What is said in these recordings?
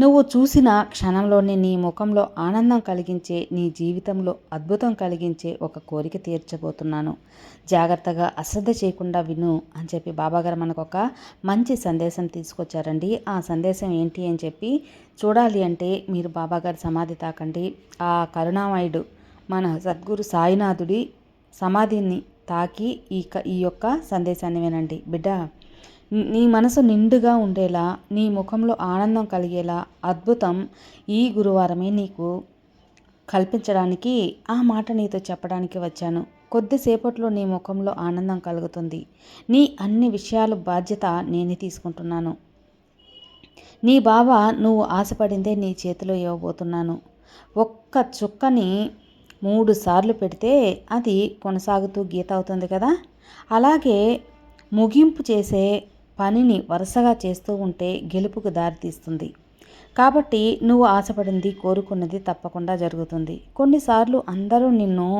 నువ్వు చూసిన క్షణంలోనే నీ ముఖంలో ఆనందం కలిగించే నీ జీవితంలో అద్భుతం కలిగించే ఒక కోరిక తీర్చబోతున్నాను. జాగ్రత్తగా అశ్రద్ధ చేయకుండా విను అని చెప్పి బాబాగారు మనకు ఒక మంచి సందేశం తీసుకొచ్చారండి. ఆ సందేశం ఏంటి అని చెప్పి చూడాలి అంటే మీరు బాబాగారి సమాధి తాకండి. ఆ కరుణామయుడు మన సద్గురు సాయినాథుడి సమాధిని తాకి ఈ క ఈ యొక్క సందేశాన్ని వినండి. బిడ్డ నీ మనసు నిండుగా ఉండేలా నీ ముఖంలో ఆనందం కలిగేలా అద్భుతం ఈ గురువారమే నీకు కల్పించడానికి ఆ మాట నీతో చెప్పడానికి వచ్చాను. కొద్దిసేపట్లో నీ ముఖంలో ఆనందం కలుగుతుంది. నీ అన్ని విషయాలు బాధ్యత నేనే తీసుకుంటున్నాను. నీ బావ నువ్వు ఆశపడిందే నీ చేతిలో ఇవ్వబోతున్నాను. ఒక్క చుక్కని మూడు సార్లు పెడితే అది కొనసాగుతూ గీత అవుతుంది కదా? అలాగే ముగింపు చేసే పనిని వరుసగా చేస్తూ ఉంటే గెలుపుకు దారితీస్తుంది. కాబట్టి నువ్వు ఆశపడింది కోరుకున్నది తప్పకుండా జరుగుతుంది. కొన్నిసార్లు అందరూ నిన్ను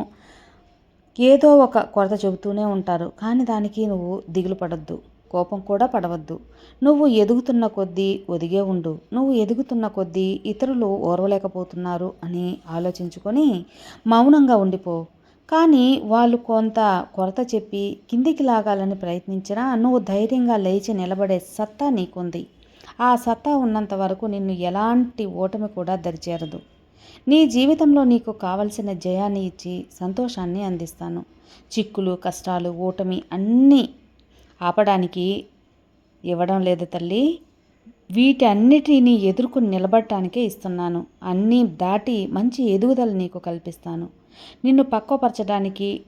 ఏదో ఒక కొరత చెబుతూనే ఉంటారు. కానీ దానికి నువ్వు దిగులు పడద్దు. కోపం కూడా పడవద్దు. నువ్వు ఎదుగుతున్న కొద్దీ ఒదిగే ఉండు. నువ్వు ఎదుగుతున్న కొద్దీ ఇతరులు ఓర్వలేకపోతున్నారు అని ఆలోచించుకొని మౌనంగా ఉండిపో. కానీ వాళ్ళు కొంత కొరత చెప్పి కిందికి లాగాలని ప్రయత్నించినా నువ్వు ధైర్యంగా లేచి నిలబడే సత్తా నీకుంది. ఆ సత్తా ఉన్నంత వరకు నిన్ను ఎలాంటి ఓటమి కూడా దరిచేరదు. నీ జీవితంలో నీకు కావలసిన జయాన్ని ఇచ్చి సంతోషాన్ని అందిస్తాను. చిక్కులు కష్టాలు ఓటమి అన్నీ ఆపడానికి ఇవ్వడం లేదు తల్లి. వీటన్నిటిని ఎదుర్కొని నిలబడటానికే ఇస్తున్నాను. అన్నీ దాటి మంచి ఎదుగుదల నీకు కల్పిస్తాను. నిన్ను పక్వపరచడానికి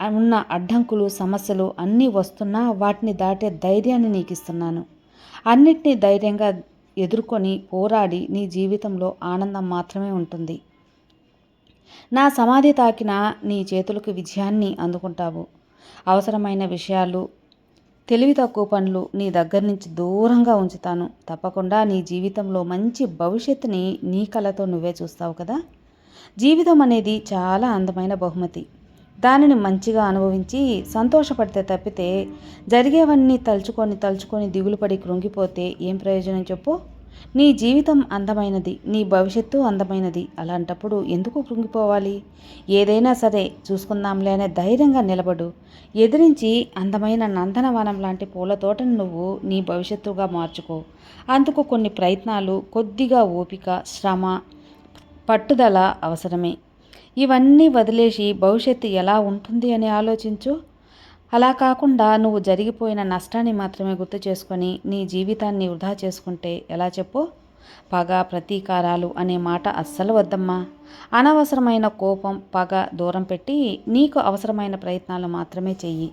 ఉన్న అడ్డంకులు సమస్యలు అన్నీ వస్తున్నా వాటిని దాటే ధైర్యాన్ని నీకు ఇస్తున్నాను అన్నిటినీ ధైర్యంగా ఎదుర్కొని పోరాడి నీ జీవితంలో ఆనందం మాత్రమే ఉంటుంది. నా సమాధి తాకిన నీ చేతులకు విజయాన్ని అందుకుంటావు. అవసరమైన విషయాలు తెలివి తక్కువ పనులు నీ దగ్గర నుంచి దూరంగా ఉంచుతాను. తప్పకుండా నీ జీవితంలో మంచి భవిష్యత్తుని నీ కళతో నువ్వే చూస్తావు కదా? జీవితం అనేది చాలా అందమైన బహుమతి. దానిని మంచిగా అనుభవించి సంతోషపడితే తప్పితే జరిగేవన్నీ తలుచుకొని తలుచుకొని దిగులుపడి కృంగిపోతే ఏం ప్రయోజనం చెప్పు? నీ జీవితం అందమైనది నీ భవిష్యత్తు అందమైనది. అలాంటప్పుడు ఎందుకు కృంగిపోవాలి? ఏదైనా సరే చూసుకుందాంలే అనే ధైర్యంగా నిలబడు. ఎదిరించి అందమైన నందనవనం లాంటి పూల తోటను నువ్వు నీ భవిష్యత్తుగా మార్చుకో. అందుకు కొన్ని ప్రయత్నాలు కొద్దిగా ఓపిక శ్రమ పట్టుదల అవసరమే. ఇవన్నీ వదిలేసి భవిష్యత్తు ఎలా ఉంటుంది అని ఆలోచించు. అలా కాకుండా నువ్వు జరిగిపోయిన నష్టాన్ని మాత్రమే గుర్తు చేసుకొని నీ జీవితాన్ని వృధా చేసుకుంటే ఎలా చెప్పు? పగ ప్రతీకారాలు అనే మాట అస్సలు వద్దమ్మా. అనవసరమైన కోపం పగ దూరం పెట్టి నీకు అవసరమైన ప్రయత్నాలు మాత్రమే చెయ్యి.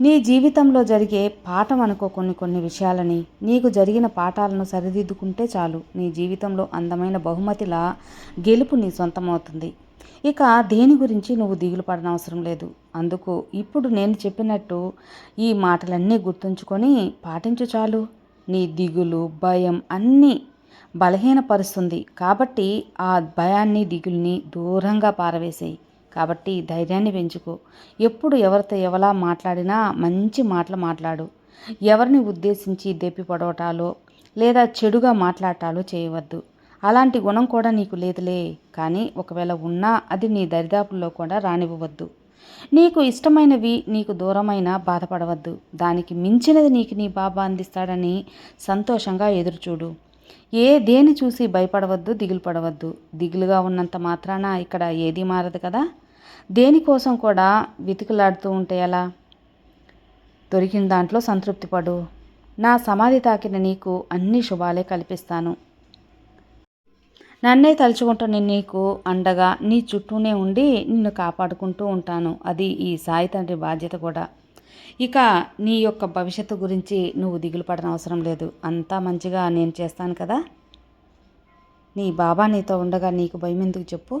నీ జీవితంలో జరిగే పాఠం అనుకో కొన్ని కొన్ని విషయాలని నీకు జరిగిన పాఠాలను సరిదిద్దుకుంటే చాలు. నీ జీవితంలో అందమైన బహుమతిలా గెలుపు నీ సొంతమవుతుంది. ఇక దేని గురించి నువ్వు దిగులు పడనవసరం లేదు. అందుకు ఇప్పుడు నేను చెప్పినట్టు ఈ మాటలన్నీ గుర్తుంచుకొని పాటించు చాలు. నీ దిగులు భయం అన్నీ బలహీనపరుస్తుంది. కాబట్టి ఆ భయాన్ని దిగుల్ని దూరంగా పారవేసేయి. కాబట్టి ధైర్యాన్ని పెంచుకో. ఎప్పుడు ఎవరితో ఎవలా మాట్లాడినా మంచి మాటలు మాట్లాడు. ఎవరిని ఉద్దేశించి దెప్పి పడవటాలో లేదా చెడుగా మాట్లాడటాలో చేయవద్దు. అలాంటి గుణం కూడా నీకు లేదులే కానీ ఒకవేళ ఉన్నా అది నీ దరిదాపుల్లో కూడా రానివ్వవద్దు. నీకు ఇష్టమైనవి నీకు దూరమైన బాధపడవద్దు. దానికి మించినది నీకు నీ బాబా అందిస్తాడని సంతోషంగా ఎదురుచూడు. ఏ దేని చూసి భయపడవద్దు దిగులు పడవద్దు దిగులుగా ఉన్నంత మాత్రాన ఇక్కడ ఏది మారదు కదా? దేనికోసం కూడా వెతుకులాడుతూ ఉంటే ఎలా? దొరికిన దాంట్లో సంతృప్తి పడు. నా సమాధి తాకిన నీకు అన్ని శుభాలే కల్పిస్తాను. నన్నే తలుచుకుంటున్న నీకు అండగా నీ చుట్టూనే ఉండి నిన్ను కాపాడుకుంటూ ఉంటాను. అది ఈ సాయి తండ్రి బాధ్యత కూడా. ఇక నీ యొక్క భవిష్యత్తు గురించి నువ్వు దిగులు పడన అవసరం లేదు. అంతా మంచిగా నేను చేస్తాను కదా? నీ బాబా నీతో ఉండగా నీకు భయం ఎందుకు చెప్పు?